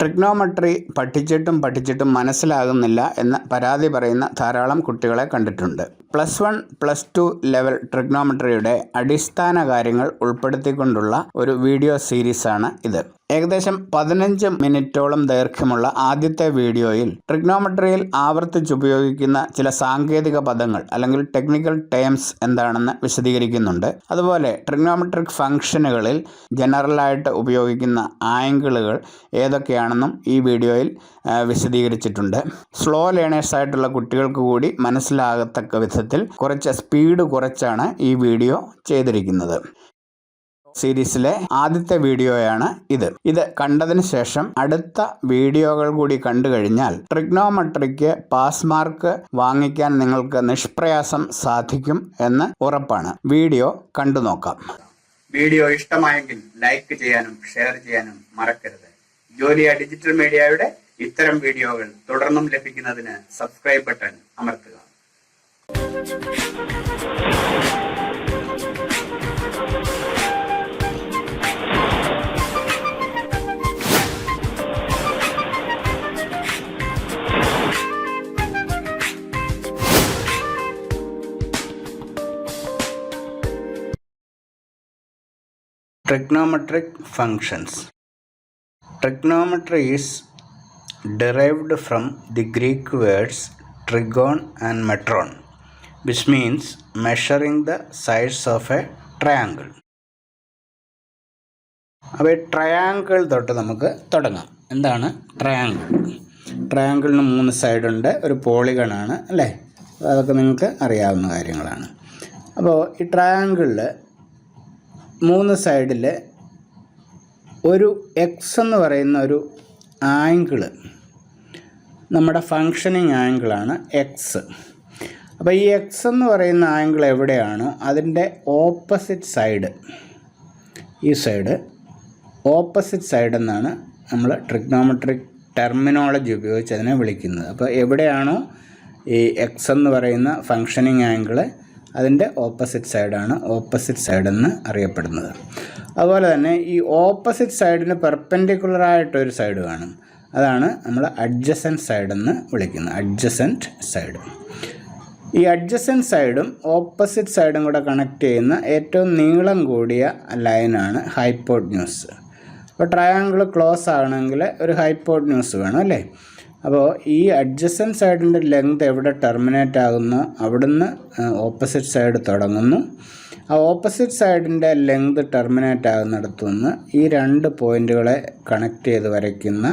Trigonometry പഠിച്ചിട്ടും പഠിച്ചിട്ടും മനസ്സിലാകുന്നില്ല എന്ന് പരാതി പറയുന്ന ധാരാളം കുട്ടികളെ കണ്ടിട്ടുണ്ട്. Plus one plus two level ട്രിഗ്നോമെട്രിയുടെ അടിസ്ഥാന കാര്യങ്ങൾ ഉൾപ്പെടുത്തിക്കൊണ്ടുള്ള ഒരു വീഡിയോ സീരീസാണ് ഇത്. ഏകദേശം പതിനഞ്ച് മിനിറ്റോളം ദൈർഘ്യമുള്ള ആദ്യത്തെ വീഡിയോയിൽ ട്രിഗ്നോമെട്രിയിൽ ആവർത്തിച്ചുപയോഗിക്കുന്ന ചില സാങ്കേതിക പദങ്ങൾ അല്ലെങ്കിൽ ടെക്നിക്കൽ ടേംസ് എന്താണെന്ന് വിശദീകരിക്കുന്നുണ്ട്. അതുപോലെ ട്രിഗ്നോമെട്രിക് ഫംഗ്ഷനുകളിൽ ജനറലായിട്ട് ഉപയോഗിക്കുന്ന ആംഗിളുകൾ ഏതൊക്കെയാണെന്നും ഈ വീഡിയോയിൽ വിശദീകരിച്ചിട്ടുണ്ട്. സ്ലോ ലേണേഴ്സ് ആയിട്ടുള്ള കുട്ടികൾക്ക് കൂടി മനസ്സിലാകത്തക്ക വിധത്തിൽ കുറച്ച് സ്പീഡ് കുറച്ചാണ് ഈ വീഡിയോ ചെയ്തിരിക്കുന്നത്. സീരീസിലെ ആദ്യത്തെ വീഡിയോയാണ് ഇത്. ഇത് കണ്ടതിന് ശേഷം അടുത്ത വീഡിയോകൾ കൂടി കണ്ടു കഴിഞ്ഞാൽ ട്രിഗ്നോമെട്രിക്ക് പാസ് മാർക്ക് വാങ്ങിക്കാൻ നിങ്ങൾക്ക് നിഷ്പ്രയാസം സാധിക്കും എന്ന് ഉറപ്പാണ്. വീഡിയോ കണ്ടു നോക്കാം. വീഡിയോ ഇഷ്ടമായെങ്കിൽ ലൈക്ക് ചെയ്യാനും ഷെയർ ചെയ്യാനും മറക്കരുത്. ജോലിയ ഡിജിറ്റൽ മീഡിയയുടെ ഇത്തരം വീഡിയോകൾ തുടർന്നും ലഭിക്കുന്നതിന് സബ്സ്ക്രൈബ് ബട്ടൺ അമർത്തുക. Trigonometric functions. Trigonometry is derived from the Greek words trigon and metron, which means measuring the sides of a triangle. അപ്പോൾ ട്രയാങ്കിൾ തൊട്ട് നമുക്ക് തുടങ്ങാം എന്താണ് ട്രയാങ്കിൾ ട്രയാങ്കിളിന് മൂന്ന് സൈഡുണ്ട് ഒരു പോളിഗണാണ് അല്ലേ അതൊക്കെ നിങ്ങൾക്ക് അറിയാവുന്ന കാര്യങ്ങളാണ് അപ്പോൾ ഈ ട്രയാങ്കിളിൽ മൂന്ന് സൈഡിൽ ഒരു എക്സ് എന്ന് പറയുന്ന ഒരു ആംഗിൾ. നമ്മുടെ ഫങ്ഷനിങ് ആംഗിളാണ് എക്സ് അപ്പോൾ ഈ എക്സ് എന്ന് പറയുന്ന ആംഗിൾ എവിടെയാണോ? അതിന്റെ ഓപ്പോസിറ്റ് സൈഡ് ഈ സൈഡ് ഓപ്പോസിറ്റ് സൈഡ് എന്നാണ് നമ്മൾ ട്രിഗ്നോമെട്രിക് ടെർമിനോളജി ഉപയോഗിച്ച് അതിനെ വിളിക്കുന്നത്. അപ്പോൾ എവിടെയാണോ ഈ എക്സ് എന്ന് പറയുന്ന ഫങ്ഷനിങ് ആംഗിൾ അതിന്റെ ഓപ്പോസിറ്റ് സൈഡാണ് ഓപ്പോസിറ്റ് സൈഡ് എന്ന് അറിയപ്പെടുന്നത്. അതുപോലെ തന്നെ ഈ ഓപ്പോസിറ്റ് സൈഡിന് പെർപെൻഡിക്കുലറായിട്ടൊരു സൈഡ് കാണും. അതാണ് നമ്മൾ അഡ്ജസന്റ് സൈഡ് എന്ന് വിളിക്കുന്നത്. അഡ്ജസന്റ് സൈഡ് ഈ അഡ്ജസന്റ് സൈഡും ഓപ്പോസിറ്റ് സൈഡും കൂടെ കണക്ട് ചെയ്യുന്ന ഏറ്റവും നീളം കൂടിയ ലൈനാണ് ഹൈപ്പോഡ് ന്യൂസ് അപ്പോൾ ട്രയാങ്കിൾ ക്ലോസ് ആകണമെങ്കിൽ ഒരു ഹൈപ്പോഡ് ന്യൂസ് വേണം അല്ലേ? അപ്പോൾ ഈ അഡ്ജസ്റ്റൻ സൈഡിന്റെ ലെങ്ത് എവിടെ ടെർമിനേറ്റ് ആകുന്നു അവിടുന്ന് ഓപ്പോസിറ്റ് സൈഡ് തുടങ്ങുന്നു. ആ ഓപ്പോസിറ്റ് സൈഡിന്റെ ലെങ്ത് ടെർമിനേറ്റ് ആകുന്നിടത്തു നിന്ന് ഈ രണ്ട് പോയിന്റുകളെ കണക്ട് ചെയ്ത് വരയ്ക്കുന്ന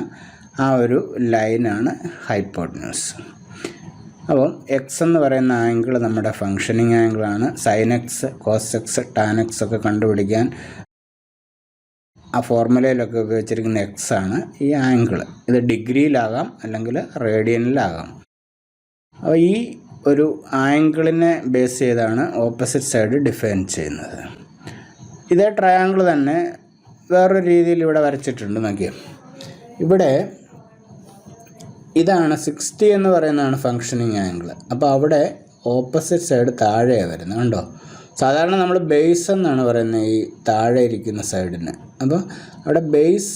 ആ ഒരു ലൈനാണ് ഹൈപ്പോട്ടനസ് അപ്പം എക്സ് എന്ന് പറയുന്ന ആംഗിൾ നമ്മുടെ ഫങ്ഷനിങ് ആംഗിളാണ് സൈൻ എക്സ് കോസ് ഒക്കെ കണ്ടുപിടിക്കാൻ ആ ഫോർമുലയിലൊക്കെ ഉപയോഗിച്ചിരിക്കുന്ന എക്സ് ആണ് ഈ ആംഗിൾ ഇത് ഡിഗ്രിയിലാകാം അല്ലെങ്കിൽ റേഡിയനിലാകാം. അപ്പോൾ ഈ ഒരു ആംഗിളിനെ ബേസ് ചെയ്താണ് ഓപ്പോസിറ്റ് സൈഡ് ഡിഫൈൻ ചെയ്യുന്നത്. ഇതേ ട്രയാങ്കിൾ തന്നെ വേറൊരു രീതിയിൽ ഇവിടെ വരച്ചിട്ടുണ്ട് നോക്കിയാൽ ഇവിടെ ഇതാണ് സിക്സ്റ്റി എന്ന് പറയുന്നതാണ് ഫങ്ഷനിങ് ആംഗിൾ അപ്പോൾ അവിടെ ഓപ്പോസിറ്റ് സൈഡ് താഴെയാണ് വരുന്നത്. കണ്ടോ? സാധാരണ നമ്മൾ ബേസ് എന്നാണ് പറയുന്നത് ഈ താഴെ ഇരിക്കുന്ന സൈഡിന് അപ്പോൾ അവിടെ ബേസ്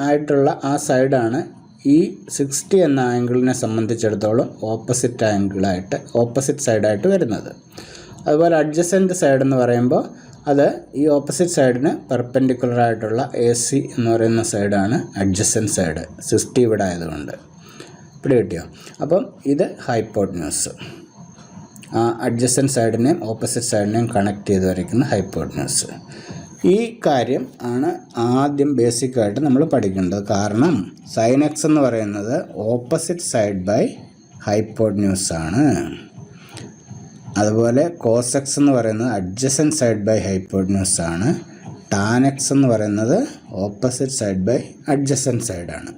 ആയിട്ടുള്ള ആ സൈഡാണ് ഈ സിക്സ്റ്റി എന്ന ആംഗിളിനെ സംബന്ധിച്ചിടത്തോളം ഓപ്പോസിറ്റ് ആംഗിളായിട്ട് ഓപ്പോസിറ്റ് സൈഡായിട്ട് വരുന്നത്. അതുപോലെ അഡ്ജസന്റ് സൈഡ് എന്ന് പറയുമ്പോൾ അത് ഈ ഓപ്പോസിറ്റ് സൈഡിന് പെർപെൻഡിക്കുലർ ആയിട്ടുള്ള എ സി എന്ന് പറയുന്ന സൈഡാണ് അഡ്ജസന്റ് സൈഡ് സിക്സ്റ്റി ഇവിടെ ആയതുകൊണ്ട്. ഇവിടെ കിട്ടിയോ? അപ്പം ഇത് ഹൈപ്പോട്ന്യൂസ് അഡ്ജസ്റ്റൻ സൈഡിനെയും ഓപ്പോസിറ്റ് സൈഡിനെയും കണക്ട് ചെയ്ത് വരയ്ക്കുന്ന ഹൈപ്പോട്ന്യൂസ് ഈ കാര്യം ആണ് ആദ്യം ബേസിക്കായിട്ട് നമ്മൾ പഠിക്കേണ്ടത്. കാരണം സൈൻ എക്സ് എന്ന് പറയുന്നത് ഓപ്പോസിറ്റ് സൈഡ് ബൈ ഹൈപ്പോട്ന്യൂസ് ആണ്. അതുപോലെ കോസെക്സ് എന്ന് പറയുന്നത് അഡ്ജസ്റ്റൻ സൈഡ് ബൈ ഹൈപ്പോട്ന്യൂസ് ആണ്. ടാനക്സ് എന്ന് പറയുന്നത് ഓപ്പോസിറ്റ് സൈഡ് ബൈ അഡ്ജസ്റ്റൻ സൈഡാണ്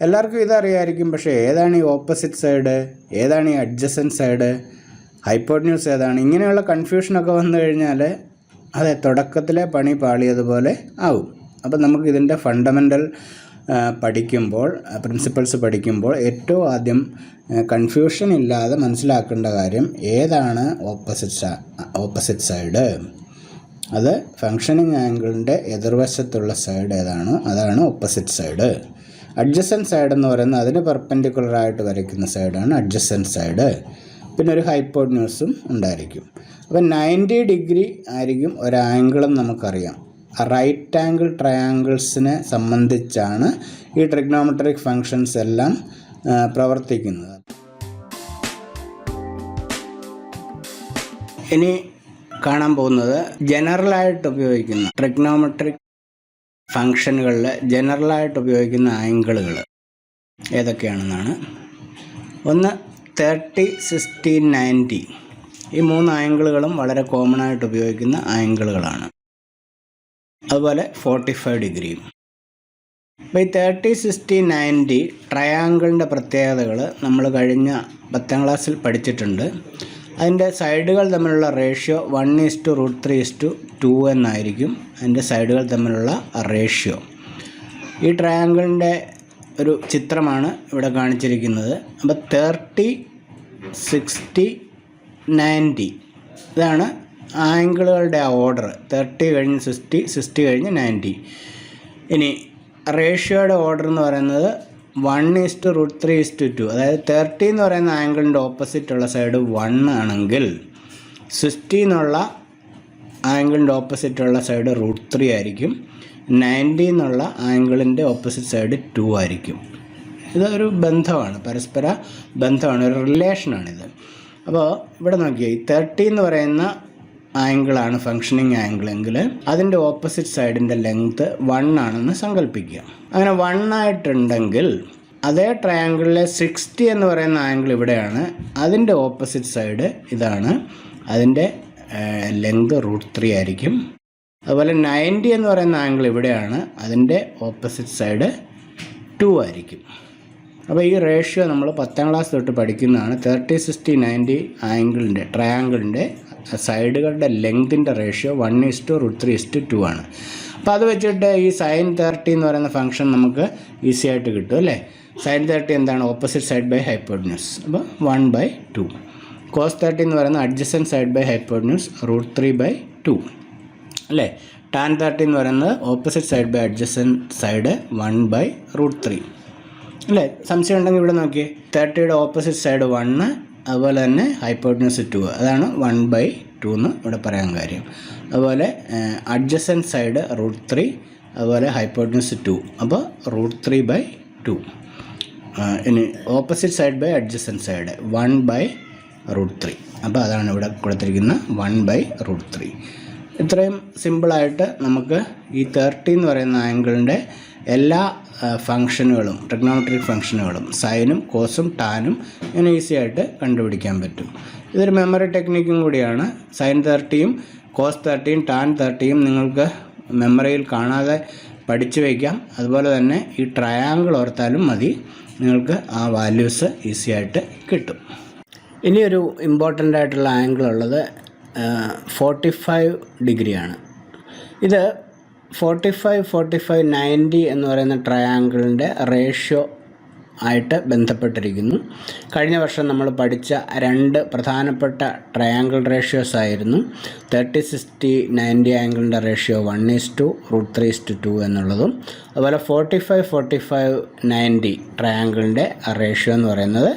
എല്ലാവർക്കും ഇതറിയായിരിക്കും പക്ഷേ ഏതാണ് ഈ ഓപ്പോസിറ്റ് സൈഡ് ഏതാണ് ഈ അഡ്ജസ്റ്റൻ സൈഡ് ഹൈപ്പോട്ന്യൂസ് ഏതാണ്? ഇങ്ങനെയുള്ള കൺഫ്യൂഷനൊക്കെ വന്നു കഴിഞ്ഞാൽ അതെ തുടക്കത്തിലെ പണി പാളിയതുപോലെ ആവും. അപ്പം നമുക്ക് ഇതിന്റെ ഫണ്ടമെന്റൽ പഠിക്കുമ്പോൾ പ്രിൻസിപ്പൾസ് പഠിക്കുമ്പോൾ ഏറ്റവും ആദ്യം കൺഫ്യൂഷൻ ഇല്ലാതെ മനസ്സിലാക്കേണ്ട കാര്യം ഏതാണ് ഓപ്പോസിറ്റ് ഓപ്പോസിറ്റ് സൈഡ് അത് ഫങ്ഷനിങ് ആംഗിളിന്റെ എതിർവശത്തുള്ള സൈഡ് ഏതാണ്? അതാണ് ഓപ്പോസിറ്റ് സൈഡ് അഡ്ജസൻ സൈഡ് എന്ന് പറയുന്നത് അതിന് പെർപ്പൻഡിക്കുലറായിട്ട് വരയ്ക്കുന്ന സൈഡാണ് അഡ്ജസൻ സൈഡ് പിന്നെ ഒരു ഹൈപ്പോഡ്ന്യൂസും ഉണ്ടായിരിക്കും. അപ്പം നയന്റി ഡിഗ്രി ആയിരിക്കും ഒരു ആംഗിളും നമുക്കറിയാം റൈറ്റ് ആംഗിൾ ട്രയാങ്കിൾസിനെ സംബന്ധിച്ചാണ് ഈ ട്രിഗ്നോമെട്രിക് ഫങ്ഷൻസ് എല്ലാം പ്രവർത്തിക്കുന്നത്. ഇനി കാണാൻ പോകുന്നത് ജനറലായിട്ട് ഉപയോഗിക്കുന്ന ട്രിഗ്നോമെട്രിക് ഫങ്ഷനുകളിൽ ജനറലായിട്ട് ഉപയോഗിക്കുന്ന ആംഗിളുകൾ ഏതൊക്കെയാണെന്നാണ്. ഒന്ന് തേർട്ടി സിക്സ്റ്റീൻ നയന്റി. ഈ മൂന്ന് ആംഗിളുകളും വളരെ കോമൺ ആയിട്ട് ഉപയോഗിക്കുന്ന ആംഗിളുകളാണ്. അതുപോലെ ഫോർട്ടി ഫൈവ് ഡിഗ്രിയും. അപ്പോൾ ഈ തേർട്ടി സിക്സ്റ്റി നയന്റി ട്രയാങ്കിളിന്റെ പ്രത്യേകതകൾ നമ്മൾ കഴിഞ്ഞ പത്താം ക്ലാസ്സിൽ പഠിച്ചിട്ടുണ്ട്. അതിന്റെ സൈഡുകൾ തമ്മിലുള്ള ratio one is to root three is to two എന്നായിരിക്കും. അതിന്റെ സൈഡുകൾ തമ്മിലുള്ള റേഷ്യോ ഈ ട്രയാങ്കിളിന്റെ ഒരു ചിത്രമാണ് ഇവിടെ കാണിച്ചിരിക്കുന്നത്. അപ്പോൾ തേർട്ടി സിക്സ്റ്റി നയന്റി ഇതാണ് ആംഗിളുകളുടെ ആ ഓർഡർ തേർട്ടി കഴിഞ്ഞ് സിക്സ്റ്റി സിക്സ്റ്റി കഴിഞ്ഞ് നയന്റി ഇനി റേഷ്യോയുടെ ഓർഡർ എന്ന് പറയുന്നത് one is to root three is to അതായത് തേർട്ടി എന്ന് പറയുന്ന ആംഗിളിന്റെ ഓപ്പോസിറ്റ് ഉള്ള സൈഡ് വൺ ആണെങ്കിൽ സിക്സ്റ്റി എന്നുള്ള ആംഗിളിന്റെ ഓപ്പോസിറ്റ് ഉള്ള സൈഡ് റൂട്ട് ത്രീ ആയിരിക്കും. നയന്റി എന്നുള്ള ആംഗിളിന്റെ ഓപ്പോസിറ്റ് സൈഡ് ടു ആയിരിക്കും. ഇതൊരു ബന്ധമാണ് പരസ്പര ബന്ധമാണ് ഒരു റിലേഷനാണിത്. അപ്പോൾ ഇവിടെ നോക്കിയാൽ ഈ തേർട്ടി എന്ന് പറയുന്ന ആംഗിളാണ് ഫങ്ഷനിങ് ആംഗിൾ എങ്കിൽ അതിന്റെ ഓപ്പോസിറ്റ് സൈഡിന്റെ ലെങ്ത് വൺ ആണെന്ന് സങ്കല്പിക്കുക അങ്ങനെ വൺ ആയിട്ടുണ്ടെങ്കിൽ അതേ ട്രയാങ്കിളിലെ സിക്സ്റ്റി എന്ന് പറയുന്ന ആംഗിൾ ഇവിടെയാണ് അതിന്റെ ഓപ്പോസിറ്റ് സൈഡ് ഇതാണ് അതിന്റെ ലെങ്ത് റൂട്ട് ത്രീ ആയിരിക്കും. അതുപോലെ നയന്റി എന്ന് പറയുന്ന ആംഗിൾ ഇവിടെയാണ് അതിന്റെ ഓപ്പോസിറ്റ് സൈഡ് ടു ആയിരിക്കും. അപ്പോൾ ഈ റേഷ്യോ നമ്മൾ പത്താം ക്ലാസ് തൊട്ട് പഠിക്കുന്നതാണ് തേർട്ടി സിക്സ്റ്റി നയന്റി ആംഗിളിന്റെ ട്രയാങ്കിളിന്റെ സൈഡുകളുടെ ലെങ്തിന്റെ ratio one is to root three is to two ആണ്. അപ്പോൾ അത് വെച്ചിട്ട് ഈ സൈൻ തേർട്ടി എന്ന് പറയുന്ന ഫംഗ്ഷൻ നമുക്ക് ഈസി ആയിട്ട് കിട്ടും അല്ലേ? സൈൻ തേർട്ടി എന്താണ്? ഓപ്പോസിറ്റ് സൈഡ് ബൈ ഹൈപ്പോഡ്ന്യൂസ് അപ്പോൾ one by two cos thirty എന്ന് പറയുന്ന adjacent side by hypotenuse root three by two അല്ലേ? ടാൻ തേർട്ടി എന്ന് പറയുന്നത് opposite side by adjacent side one by root three അല്ലേ സംശയം ഉണ്ടെങ്കിൽ ഇവിടെ നോക്കിയേ. തേർട്ടിയുടെ ഓപ്പോസിറ്റ് സൈഡ് വണ്ണ് അതുപോലെ തന്നെ ഹൈപ്പോട്ടിനസ് ടു അതാണ് വൺ ബൈ ടു എന്ന് ഇവിടെ പറയാൻ കാര്യം. അതുപോലെ അഡ്ജസൻ സൈഡ് റൂട്ട് ത്രീ അതുപോലെ ഹൈപ്പോട്ടിനസ് ടു അപ്പോൾ റൂട്ട് ത്രീ ബൈ ടു ഇനി opposite side by adjacent side one by root three അപ്പോൾ അതാണ് ഇവിടെ കൊടുത്തിരിക്കുന്ന വൺ ബൈ റൂട്ട് ത്രീ ഇത്രയും സിമ്പിളായിട്ട് നമുക്ക് ഈ തേർട്ടി എന്ന് പറയുന്ന ആംഗിളിന്റെ എല്ലാ ഫങ്ഷനുകളും ടെക്നോമെട്രിക് ഫങ്ഷനുകളും സൈനും കോസും ടാനും ഇങ്ങനെ ഈസി ആയിട്ട് കണ്ടുപിടിക്കാൻ പറ്റും. ഇതൊരു മെമ്മറി ടെക്നിക്കും കൂടിയാണ്. സൈൻ തേർട്ടിയും കോസ് തേർട്ടിയും ടാൻ തേർട്ടിയും നിങ്ങൾക്ക് മെമ്മറിയിൽ കാണാതെ പഠിച്ചു വയ്ക്കാം. അതുപോലെ തന്നെ ഈ ട്രയാങ്കിൾ ഓർത്താലും മതി. നിങ്ങൾക്ക് ആ വാല്യൂസ് ഈസി ആയിട്ട് കിട്ടും. ഇനിയൊരു ഇമ്പോർട്ടന്റ് ആയിട്ടുള്ള ആംഗിൾ ഉള്ളത് ഫോർട്ടി ഫൈവ് ഡിഗ്രിയാണ്. ഇത് forty five forty five ninety എന്ന് പറയുന്ന ട്രയാങ്കിളിന്റെ റേഷ്യോ ആയിട്ട് ബന്ധപ്പെട്ടിരിക്കുന്നു. കഴിഞ്ഞ വർഷം നമ്മൾ പഠിച്ച രണ്ട് പ്രധാനപ്പെട്ട ട്രയാങ്കിൾ റേഷ്യോസ് ആയിരുന്നു. Thirty sixty ninety ആംഗിളിന്റെ ratio one is to root three is to two എന്നുള്ളതും അതുപോലെ forty five forty five ninety ട്രയാങ്കിളിന്റെ റേഷ്യോ എന്ന് പറയുന്നത്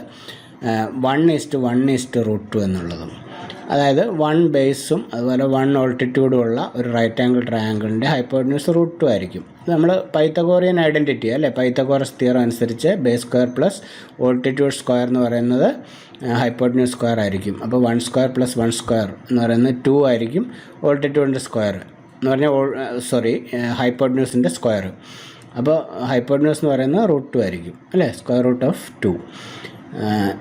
one is to one is to root two എന്നുള്ളതും. അതായത് വൺ ബേസും അതുപോലെ വൺ ഓൾട്ടിറ്റ്യൂഡും ഉള്ള ഒരു റൈറ്റ് ആംഗിൾ ട്രയാങ്കിളിന്റെ ഹൈപ്പോട്ന്യൂസ് റൂട്ട് ആയിരിക്കും. നമ്മൾ പൈത്തഗോറിയൻ ഐഡന്റിറ്റി അല്ലേ? പൈത്തഗോറസ് തിയറം അനുസരിച്ച് base square plus altitude square എന്ന് പറയുന്നത് ഹൈപ്പോട്ന്യൂസ് സ്ക്വയർ ആയിരിക്കും. അപ്പോൾ one square plus one square എന്ന് പറയുന്നത് ടു ആയിരിക്കും ഓൾട്ടിറ്റ്യൂഡിന്റെ സ്ക്വയർ എന്ന് പറഞ്ഞാൽ സോറി ഹൈപ്പോട്ന്യൂസിന്റെ സ്ക്വയർ അപ്പോൾ ഹൈപ്പോട്ന്യൂസ് എന്ന് പറയുന്നത് റൂട്ട് ടു ആയിരിക്കും അല്ലേ? സ്ക്വയർ റൂട്ട് ഓഫ് ടു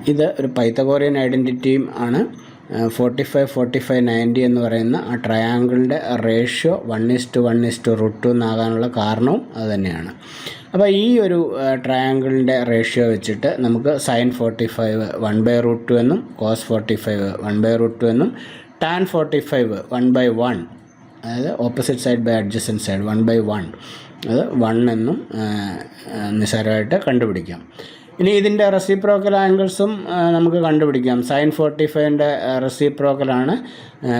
ഇത് ഒരു പൈത്തഗോറിയൻ ഐഡന്റിറ്റിയും ആണ്. Forty five forty five ninety എന്ന് പറയുന്ന ആ ട്രയാങ്കിളിന്റെ ratio one is to one is to root two എന്നാകാനുള്ള കാരണവും അതുതന്നെയാണ് അപ്പോൾ ഈ ഒരു ട്രയാങ്കിളിന്റെ റേഷ്യോ വെച്ചിട്ട് നമുക്ക് sine forty five one by root two എന്നും cos forty five one by root two എന്നും tan forty five one by one അതായത് opposite side by adjacent side one by one അത് വൺ എന്നും നിസ്സാരമായിട്ട് കണ്ടുപിടിക്കാം. ഇനി ഇതിന്റെ റെസിപ്രോക്കൽ ആംഗിൾസും നമുക്ക് കണ്ടുപിടിക്കാം. സൈൻ ഫോർട്ടി ഫൈവിന്റെ റെസിപ്രോക്കലാണ്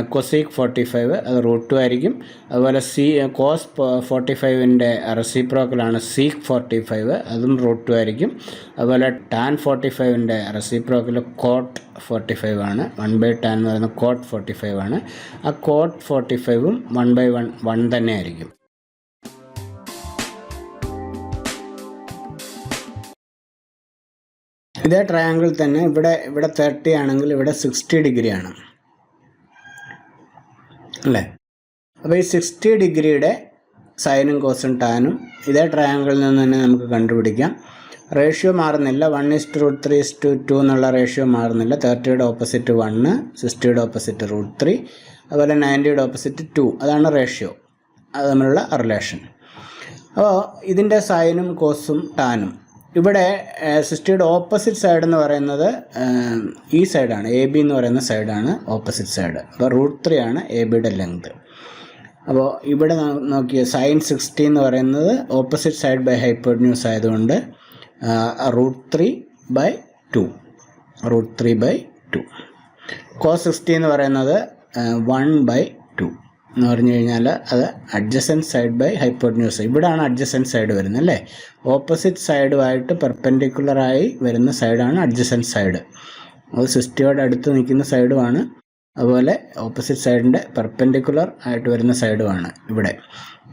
കൊസീക് ഫോർട്ടി ഫൈവ് അത് റൂട്ട് ടു ആയിരിക്കും. അതുപോലെ സി കോസ് ഫോർട്ടി ഫൈവിന്റെ റെസിപ്രോക്കലാണ് സീക്ക് ഫോർട്ടി ഫൈവ് അതും റൂട്ട് ടു ആയിരിക്കും. അതുപോലെ ടാൻ ഫോർട്ടി ഫൈവിന്റെ റെസിപ്രോക്കൽ കോട്ട് ഫോർട്ടി ഫൈവ് ആണ് വൺ ബൈ ടാൻ എന്ന് പറയുന്നത് കോട്ട് ഫോർട്ടി ഫൈവ് ആണ്. ആ കോട്ട് ഫോർട്ടി ഫൈവും വൺ ബൈ വൺ വൺ തന്നെ ആയിരിക്കും. ഇതേ ട്രയാങ്കിൾ തന്നെ ഇവിടെ ഇവിടെ തേർട്ടി ആണെങ്കിൽ ഇവിടെ സിക്സ്റ്റി ഡിഗ്രി ആണ്. അല്ലേ? അപ്പോൾ ഈ സിക്സ്റ്റി ഡിഗ്രിയുടെ സൈനും കോസും ടാനും ഇതേ ട്രയാങ്കിളിൽ നിന്ന് തന്നെ നമുക്ക് കണ്ടുപിടിക്കാം. റേഷ്യോ മാറുന്നില്ല. One is root three is to two എന്നുള്ള റേഷ്യോ മാറുന്നില്ല. തേർട്ടിയുടെ ഓപ്പോസിറ്റ് വണ്ണ് സിക്സ്റ്റിയുടെ ഓപ്പോസിറ്റ് റൂട്ട് ത്രീ അതുപോലെ നയന്റിയുടെ ഓപ്പോസിറ്റ് ടു അതാണ് റേഷ്യോ അത് തമ്മിലുള്ള റിലേഷൻ അപ്പോൾ ഇതിന്റെ സൈനും കോസും ടാനും ഇവിടെ സിസ്റ്റിയുടെ ഓപ്പോസിറ്റ് സൈഡ് എന്ന് പറയുന്നത് ഈ സൈഡാണ്. എ ബി എന്ന് പറയുന്ന സൈഡാണ് ഓപ്പോസിറ്റ് സൈഡ്. അപ്പോൾ റൂട്ട് ത്രീ ആണ് എ ബിയുടെ ലെങ്ത്. അപ്പോൾ ഇവിടെ നോക്കിയ സൈൻ സിക്സ്റ്റി എന്ന് പറയുന്നത് ഓപ്പോസിറ്റ് സൈഡ് ബൈ ഹൈപ്പോഡ്ന്യൂസ് ആയതുകൊണ്ട് root three by two. Root three by two. Cos sixty എന്ന് പറയുന്നത് വൺ ബൈ എന്ന് പറഞ്ഞു കഴിഞ്ഞാൽ അത് അഡ്ജസന്റ് സൈഡ് ബൈ ഹൈപ്പോഡ്ന്യൂസ് ഇവിടാണ് അഡ്ജസന്റ് സൈഡ് വരുന്നത് അല്ലേ? ഓപ്പോസിറ്റ് സൈഡുമായിട്ട് പെർപെൻഡിക്കുലറായി വരുന്ന സൈഡാണ് അഡ്ജസന്റ് സൈഡ് അത് സിസ്റ്റിയോട് അടുത്ത് നിൽക്കുന്ന സൈഡുമാണ് അതുപോലെ ഓപ്പോസിറ്റ് സൈഡിന്റെ പെർപെൻഡിക്കുലർ ആയിട്ട് വരുന്ന സൈഡുമാണ് ഇവിടെ.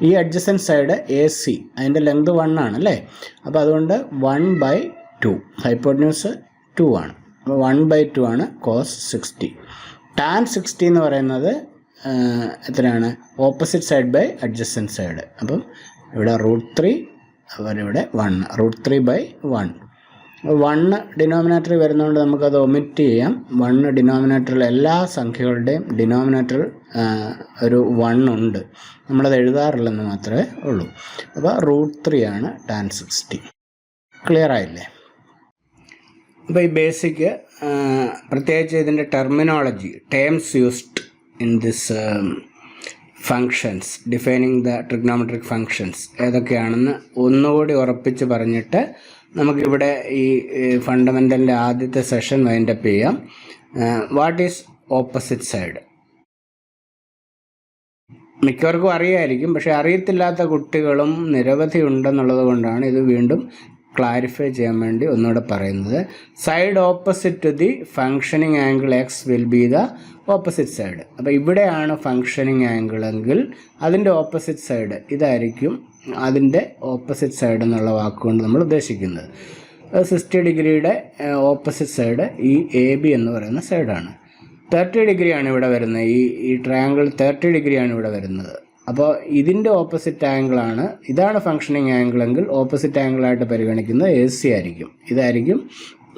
ഈ അഡ്ജസന്റ് സൈഡ് എ സി അതിന്റെ ലെങ്ത് വൺ ആണ് അല്ലേ? അപ്പോൾ അതുകൊണ്ട് one by two hypotenuse two ആണ്. അപ്പോൾ വൺ ബൈ ടു ആണ് കോസ് സിക്സ്റ്റി ടാൻ സിക്സ്റ്റി എന്ന് പറയുന്നത് എത്രയാണ്? Opposite side by adjacent side അപ്പം ഇവിടെ റൂട്ട് ത്രീ അതുപോലെ ഇവിടെ one root three by one one ഡിനോമിനേറ്ററിൽ വരുന്നതുകൊണ്ട് നമുക്കത് ഒമിറ്റ് ചെയ്യാം. വണ്ണ് ഡിനോമിനേറ്ററിൽ എല്ലാ സംഖ്യകളുടെയും ഡിനോമിനേറ്ററിൽ ഒരു വൺ ഉണ്ട്. നമ്മളത് എഴുതാറില്ലെന്ന് മാത്രമേ ഉള്ളൂ. അപ്പോൾ റൂട്ട് ത്രീ ആണ് ടാൻ സിക്സ്റ്റി ക്ലിയർ ആയില്ലേ? അപ്പോൾ ഈ ബേസിക് പ്രത്യേകിച്ച് ഇതിന്റെ terminology terms used in this um, functions defining the trigonometric functions ഏതൊക്കെയാണെന്ന് ഒന്നുകൂടി ഉറപ്പിച്ച് പറഞ്ഞിട്ട് നമുക്കിവിടെ ഈ ഫണ്ടമെന്റലിന്റെ ആദ്യത്തെ സെഷൻ വൈൻഡപ്പ് ചെയ്യാം. വാട്ട് ഈസ് ഓപ്പോസിറ്റ് സൈഡ് മിക്കവർക്കും അറിയായിരിക്കും പക്ഷേ അറിയത്തില്ലാത്ത കുട്ടികളും നിരവധി ഉണ്ടെന്നുള്ളത് കൊണ്ടാണ് ഇത് വീണ്ടും ക്ലാരിഫൈ ചെയ്യാൻ വേണ്ടി ഒന്നുകൂടെ പറയുന്നത്. Side opposite to the functioning angle x will be the opposite side അപ്പോൾ ഇവിടെയാണ് ഫങ്ഷനിങ് ആംഗിൾ എങ്കിൽ അതിന്റെ ഓപ്പോസിറ്റ് സൈഡ് ഇതായിരിക്കും അതിന്റെ ഓപ്പോസിറ്റ് സൈഡ് എന്നുള്ള വാക്കുകൊണ്ട് നമ്മൾ ഉദ്ദേശിക്കുന്നത്. സിക്സ്റ്റി ഡിഗ്രിയുടെ ഓപ്പോസിറ്റ് സൈഡ് ഈ എ ബി എന്ന് പറയുന്ന സൈഡാണ് തേർട്ടി ഡിഗ്രിയാണ് ഇവിടെ വരുന്നത്. ഈ ഈ ട്രയാങ്കിൾ തേർട്ടി ഡിഗ്രിയാണ് ഇവിടെ വരുന്നത്. അപ്പോൾ ഇതിന്റെ ഓപ്പോസിറ്റ് ആംഗിളാണ് ഇതാണ് ഫങ്ഷനിങ് ആംഗിൾ എങ്കിൽ ഓപ്പോസിറ്റ് ആംഗിളായിട്ട് പരിഗണിക്കുന്നത് എ സി ആയിരിക്കും. ഇതായിരിക്കും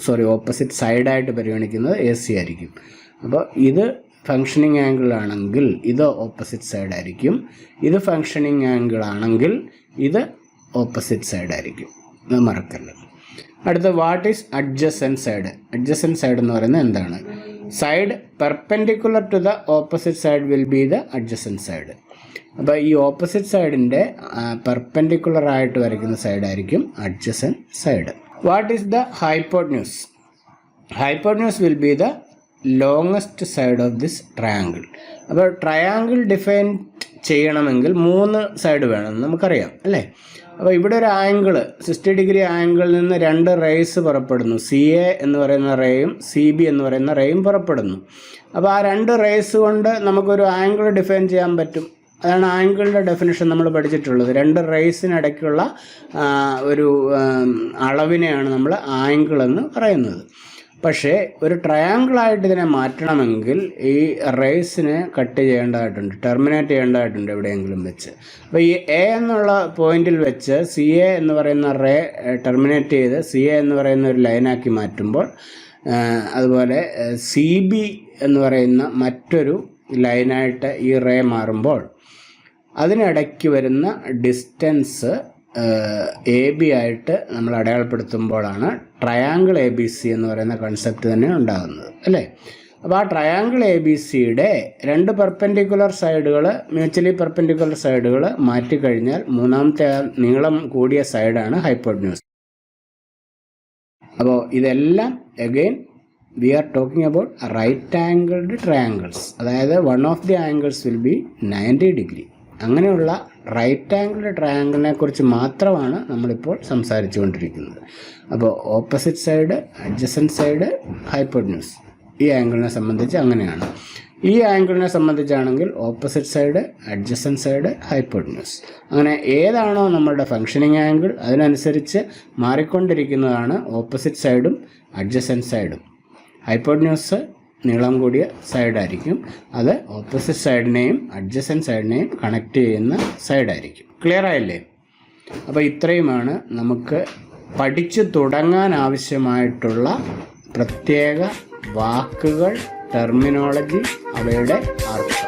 സോറി ഓപ്പോസിറ്റ് സൈഡായിട്ട് പരിഗണിക്കുന്നത് എ സി ആയിരിക്കും. അപ്പോൾ ഇത് ഫങ്ഷനിങ് ആംഗിൾ ആണെങ്കിൽ ഇത് ഓപ്പോസിറ്റ് സൈഡ് ആയിരിക്കും. ഇത് ഫങ്ഷനിങ് ആംഗിൾ ആണെങ്കിൽ ഇത് ഓപ്പോസിറ്റ് സൈഡ് ആയിരിക്കും. ഇത് മറക്കല്ല അടുത്ത what is adjacent side adjacent side എന്ന് പറയുന്നത് എന്താണ്? Side perpendicular to the opposite side will be the adjacent side അപ്പോൾ ഈ ഓപ്പോസിറ്റ് സൈഡിന്റെ പെർപെൻഡിക്കുലർ ആയിട്ട് വരയ്ക്കുന്ന സൈഡായിരിക്കും adjacent side what is the hypotenuse hypotenuse will be the longest side of this triangle അപ്പോൾ triangle define ചെയ്യണമെങ്കിൽ മൂന്ന് സൈഡ് വേണം നമുക്കറിയാം അല്ലേ? അപ്പോൾ ഇവിടെ ഒരു ആംഗിൾ സിക്സ്റ്റി ഡിഗ്രി ആംഗിളിൽ നിന്ന് രണ്ട് റേസ് പുറപ്പെടുന്നു. സി എ എന്ന് പറയുന്ന റേയും സി ബി എന്ന് പറയുന്ന റേയും പുറപ്പെടുന്നു. അപ്പോൾ ആ രണ്ട് റേസ് കൊണ്ട് നമുക്കൊരു ആംഗിൾ ഡിഫൈൻ ചെയ്യാൻ പറ്റും. അതാണ് ആംഗിളിന്റെ ഡെഫിനേഷൻ നമ്മൾ പഠിച്ചിട്ടുള്ളത്. രണ്ട് റേസിനിടയ്ക്കുള്ള ഒരു അളവിനെയാണ് നമ്മൾ ആംഗിൾ എന്ന് പറയുന്നത്. പക്ഷേ ഒരു ട്രയാങ്കിളായിട്ട് ഇതിനെ മാറ്റണമെങ്കിൽ ഈ റേസിനെ കട്ട് ചെയ്യേണ്ടതായിട്ടുണ്ട് ടെർമിനേറ്റ് ചെയ്യേണ്ടതായിട്ടുണ്ട് എവിടെയെങ്കിലും വെച്ച്. അപ്പോൾ ഈ എ എന്നുള്ള പോയിന്റിൽ വെച്ച് സി എ എന്ന് പറയുന്ന റേ ടെർമിനേറ്റ് ചെയ്ത് സി എ എന്ന് പറയുന്ന ഒരു ലൈനാക്കി മാറ്റുമ്പോൾ അതുപോലെ സി ബി എന്ന് പറയുന്ന മറ്റൊരു ലൈനായിട്ട് ഈ റേ മാറുമ്പോൾ അതിനിടയ്ക്ക് വരുന്ന ഡിസ്റ്റൻസ് എ ബി ആയിട്ട് നമ്മൾ അടയാളപ്പെടുത്തുമ്പോഴാണ് ട്രയാങ്കിൾ എ ബി സി എന്ന് പറയുന്ന കൺസെപ്റ്റ് തന്നെ ഉണ്ടാകുന്നത് അല്ലേ? അപ്പോൾ ആ ട്രയാങ്കിൾ എ ബി സിയുടെ രണ്ട് പെർപെൻഡിക്കുലർ സൈഡുകൾ മ്യൂച്വലി പെർപെൻഡിക്കുലർ സൈഡുകൾ മാറ്റിക്കഴിഞ്ഞാൽ മൂന്നാമത്തെ നീളം കൂടിയ സൈഡാണ് ഹൈപ്പോഡ്ന്യൂസ് അപ്പോൾ ഇതെല്ലാം again we are talking about right angled triangles അതായത് one of the angles will be ninety degree അങ്ങനെയുള്ള റൈറ്റ് ആംഗിൾഡ് ട്രയാങ്കിളിനെ കുറിച്ച് മാത്രമാണ് നമ്മളിപ്പോൾ സംസാരിച്ചു കൊണ്ടിരിക്കുന്നത് അപ്പോൾ opposite side adjacent side hypotenuse ഈ ആംഗിളിനെ സംബന്ധിച്ച് അങ്ങനെയാണ്. ഈ ആംഗിളിനെ സംബന്ധിച്ചാണെങ്കിൽ opposite side adjacent side hypotenuse അങ്ങനെ ഏതാണോ നമ്മളുടെ ഫങ്ഷനിങ് ആംഗിൾ അതിനനുസരിച്ച് മാറിക്കൊണ്ടിരിക്കുന്നതാണ് ഓപ്പോസിറ്റ് സൈഡും അഡ്ജസൻ സൈഡും ഹൈപ്പോഡ്ന്യൂസ് നീളം കൂടിയ സൈഡായിരിക്കും അത് ഓപ്പോസിറ്റ് സൈഡിനെയും അഡ്ജസൻ സൈഡിനെയും കണക്ട് ചെയ്യുന്ന സൈഡായിരിക്കും ക്ലിയർ ആയില്ലേ? അപ്പോൾ ഇത്രയുമാണ് നമുക്ക് പഠിച്ചു തുടങ്ങാൻ ആവശ്യമായിട്ടുള്ള പ്രത്യേക വാക്കുകൾ ടെർമിനോളജി അവയുടെ അർത്ഥം.